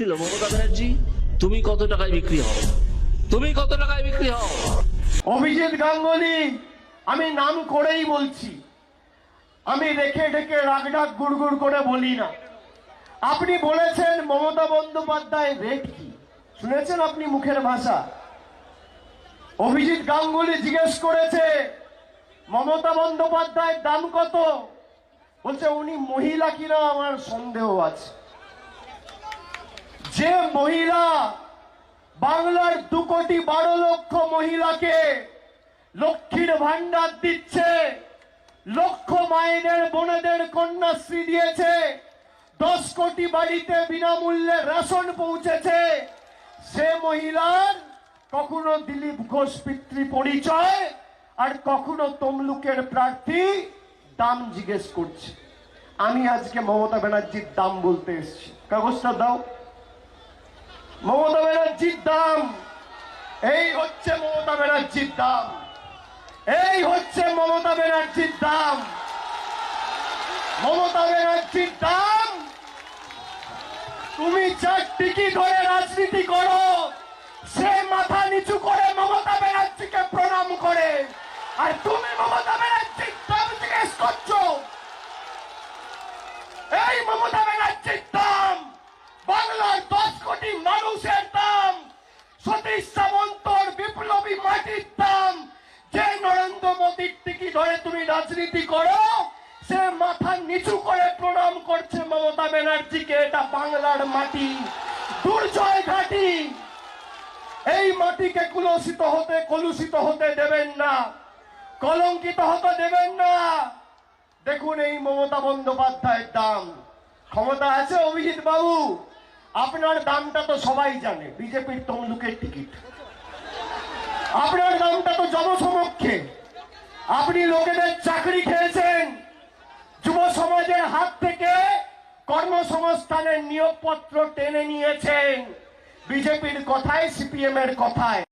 ছিল মমতা ব্যানার্জি? তুমি কত টাকায় বিক্রি হও? তুমি কত টাকায় বিক্রি হও? অভিজিৎ গাঙ্গুলি আমি নাম করেই বলছি। আমি রেখে ঢেকে রাগডাক গুড়গুড় করে বলি না। আপনি বলেছেন মমতা বন্দ্যোপাধ্যায় রেট কি। শুনেছেন আপনি মুখের ভাষা? অভিজিৎ গাঙ্গুলি জিজ্ঞেস করেছে মমতা বন্দ্যোপাধ্যায়ের দাম কত? বলছে উনি মহিলা কিনা আমার সন্দেহ আছে। যে মহিলা বাংলার দু কোটি বারো লক্ষ মহিলাকে লক্ষ্মীর ভান্ডার দিচ্ছে, লক্ষ মায়েদের, বোনেদের কন্যাশ্রী দিয়েছে, দশ কোটি বাড়িতে বিনামূল্যে রেশন পৌঁছেছে, সে মহিলার কখনো দিলীপ ঘোষ পিতৃ পরিচয় আর কখনো তমলুকের প্রার্থী দাম জিজ্ঞেস করছে। আমি আজকে মমতা ব্যানার্জির দাম বলতে এসেছি। কাগজটা দাও। মমতা ব্যানার্জির দাম। এই হচ্ছে মমতা ব্যানার্জির দাম। এই হচ্ছে মমতা ব্যানার্জির দাম। মমতা ব্যানার্জির দাম। তুমি যার টিকি ধরে রাজনীতি করো। সে মাথা নিচু করে মমতা ব্যানার্জিকে প্রণাম করে। আর তুমি মমতা ব্যানার্জির দাম জিজ্ঞেস করছ। এই মমতা ব্যানার্জির দাম বাংলার কোটি মানুষের দাম সতীশ সামন্তর বিপ্লবী মাটির দাম। যে নরেন্দ্র মোদীর টিকি ধরে তুমি রাজনীতি করো, সে মাথা নিচু করে প্রণাম করছে মমতা ব্যানার্জিকে, এটা বাংলার মাটি। দুর্জয় ঘাটি। এই মাটিকে কুলসিত হতে, কলুষিত হতে দেবেন না। কলঙ্কিত হতে দেবেন না। দেখুন এই মমতা বন্দ্যোপাধ্যায়ের দাম। ক্ষমতা আছে অভিজিৎ বাবু? আপনার দামটা তো সবাই জানে, বিজেপির তমলুকের টিকিট। আপনার দামটা তো জনসমক্ষে। আপনি লোকেদের চাকরি খেয়েছেন। যুব সমাজের হাত থেকে কর্মসংস্থানের নিয়োগপত্র টেনে নিয়েছেন। বিজেপির কথায় সিপিএম এর কথায়।